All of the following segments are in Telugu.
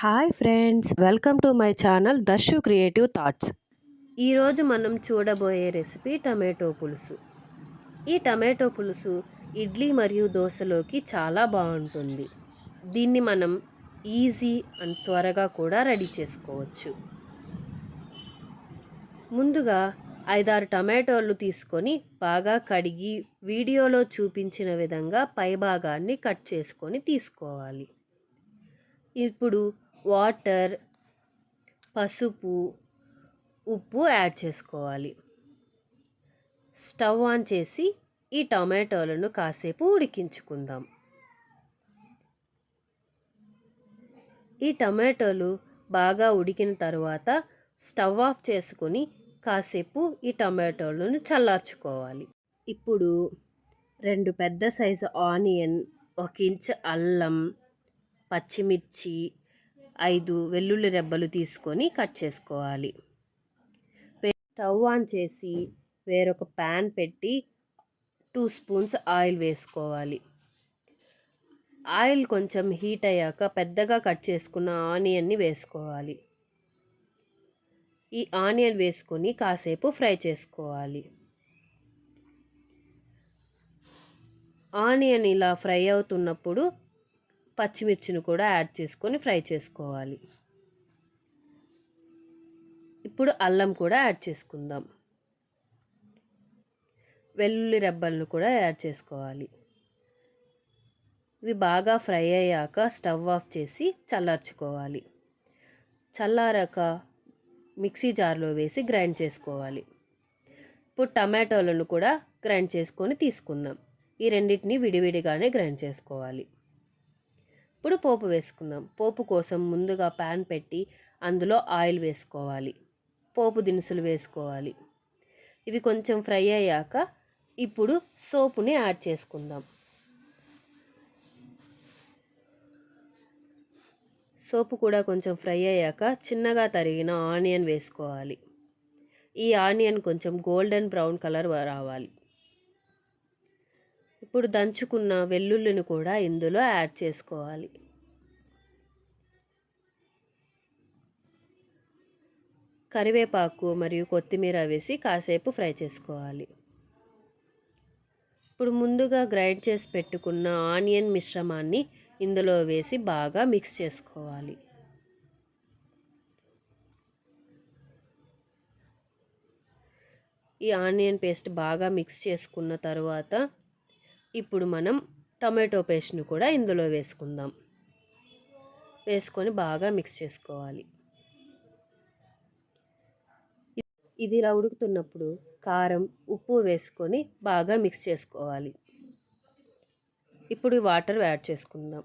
Hi friends welcome to my channel Darshu creative thoughts. ఈరోజు మనం చూడబోయే రెసిపీ టమాటో పులుసు. ఈ టమాటో పులుసు ఇడ్లీ మరియు దోశలోకి చాలా బాగుంటుంది. దీన్ని మనం ఈజీ అండ్ త్వరగా కూడా రెడీ చేసుకోవచ్చు. ముందుగా ఐదారు టమాటోలు తీసుకొని బాగా కడిగి వీడియోలో చూపించిన విధంగా పైభాగాన్ని కట్ చేసుకొని తీసుకోవాలి. ఇప్పుడు వాటర్ పసుపు ఉప్పు యాడ్ చేసుకోవాలి. స్టవ్ ఆన్ చేసి ఈ టమాటోలను కాసేపు ఉడికించుకుందాం. ఈ టమాటోలు బాగా ఉడికిన తర్వాత స్టవ్ ఆఫ్ చేసుకొని కాసేపు ఈ టమాటోలను చల్లార్చుకోవాలి. ఇప్పుడు రెండు పెద్ద సైజు ఆనియన్ ఒక ఇంచ్ అల్లం పచ్చిమిర్చి ఐదు వెల్లుల్లి రెబ్బలు తీసుకొని కట్ చేసుకోవాలి. స్టవ్ ఆన్ చేసి వేరొక ప్యాన్ పెట్టి టూ స్పూన్స్ ఆయిల్ వేసుకోవాలి. ఆయిల్ కొంచెం హీట్ అయ్యాక పెద్దగా కట్ చేసుకున్న ఆనియన్ని వేసుకోవాలి. ఈ ఆనియన్ వేసుకొని కాసేపు ఫ్రై చేసుకోవాలి. ఆనియన్ ఇలా ఫ్రై అవుతున్నప్పుడు పచ్చిమిర్చిని కూడా యాడ్ చేసుకొని ఫ్రై చేసుకోవాలి. ఇప్పుడు అల్లం కూడా యాడ్ చేసుకుందాం. వెల్లుల్లి రెబ్బలను కూడా యాడ్ చేసుకోవాలి. ఇవి బాగా ఫ్రై అయ్యాక స్టవ్ ఆఫ్ చేసి చల్లార్చుకోవాలి. చల్లారాక మిక్సీ జార్లో వేసి గ్రైండ్ చేసుకోవాలి. ఇప్పుడు టమాటోలను కూడా గ్రైండ్ చేసుకొని తీసుకుందాం. ఈ రెండింటిని విడివిడిగానే గ్రైండ్ చేసుకోవాలి. ఇప్పుడు పోపు వేసుకుందాం. పోపు కోసం ముందుగా ప్యాన్ పెట్టి అందులో ఆయిల్ వేసుకోవాలి. పోపు దినుసులు వేసుకోవాలి. ఇవి కొంచెం ఫ్రై అయ్యాక ఇప్పుడు సోపుని యాడ్ చేసుకుందాం. సోపు కూడా కొంచెం ఫ్రై అయ్యాక చిన్నగా తరిగిన ఆనియన్ వేసుకోవాలి. ఈ ఆనియన్ కొంచెం గోల్డెన్ బ్రౌన్ కలర్ రావాలి. ఇప్పుడు దంచుకున్న వెల్లుల్లిని కూడా ఇందులో యాడ్ చేసుకోవాలి. కరివేపాకు మరియు కొత్తిమీర వేసి కాసేపు ఫ్రై చేసుకోవాలి. ఇప్పుడు ముందుగా గ్రైండ్ చేసి పెట్టుకున్న ఆనియన్ మిశ్రమాన్ని ఇందులో వేసి బాగా మిక్స్ చేసుకోవాలి. ఈ ఆనియన్ పేస్ట్ బాగా మిక్స్ చేసుకున్న తర్వాత ఇప్పుడు మనం టమాటో పేస్ట్ని కూడా ఇందులో వేసుకుందాం. వేసుకొని బాగా మిక్స్ చేసుకోవాలి. ఇది ఇలా ఉడుకుతున్నప్పుడు కారం ఉప్పు వేసుకొని బాగా మిక్స్ చేసుకోవాలి. ఇప్పుడు వాటర్ యాడ్ చేసుకుందాం.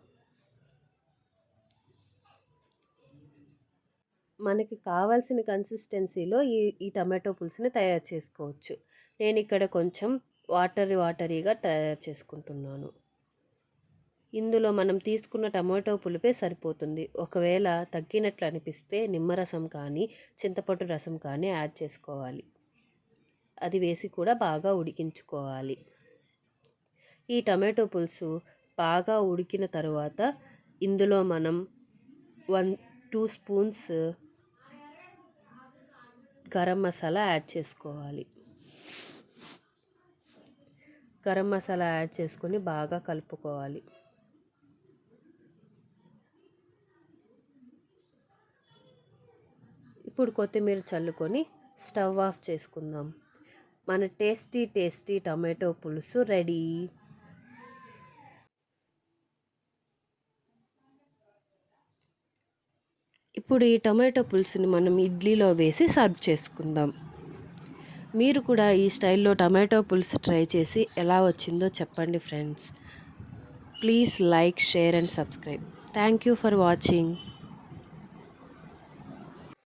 మనకి కావాల్సిన కన్సిస్టెన్సీలో ఈ ఈ టమాటో పులుసుని తయారు చేసుకోవచ్చు. నేను ఇక్కడ కొంచెం వాటరీ వాటరీగా తయారు చేసుకుంటున్నాను. ఇందులో మనం తీసుకున్న టమాటో పులిపే సరిపోతుంది. ఒకవేళ తగ్గినట్లు అనిపిస్తే నిమ్మరసం కానీ చింతపండు రసం కానీ యాడ్ చేసుకోవాలి. అది వేసి కూడా బాగా ఉడికించుకోవాలి. ఈ టమాటో పులుసు బాగా ఉడికిన తర్వాత ఇందులో మనం one two spoons garam masala add చేసుకోవాలి. గరం మసాలా యాడ్ చేసుకొని బాగా కలుపుకోవాలి. ఇప్పుడు కొత్తిమీర చల్లుకొని స్టవ్ ఆఫ్ చేసుకుందాం. మన టేస్టీ టేస్టీ టమాటో పులుసు రెడీ. ఇప్పుడు ఈ టమాటో పులుసుని మనం ఇడ్లీలో వేసి సర్వ్ చేసుకుందాం. మీరు కూడా ఈ స్టైల్లో టమాటో పులుసు ట్రై చేసి ఎలా వచ్చిందో చెప్పండి friends. Please like share and subscribe. Thank you for watching.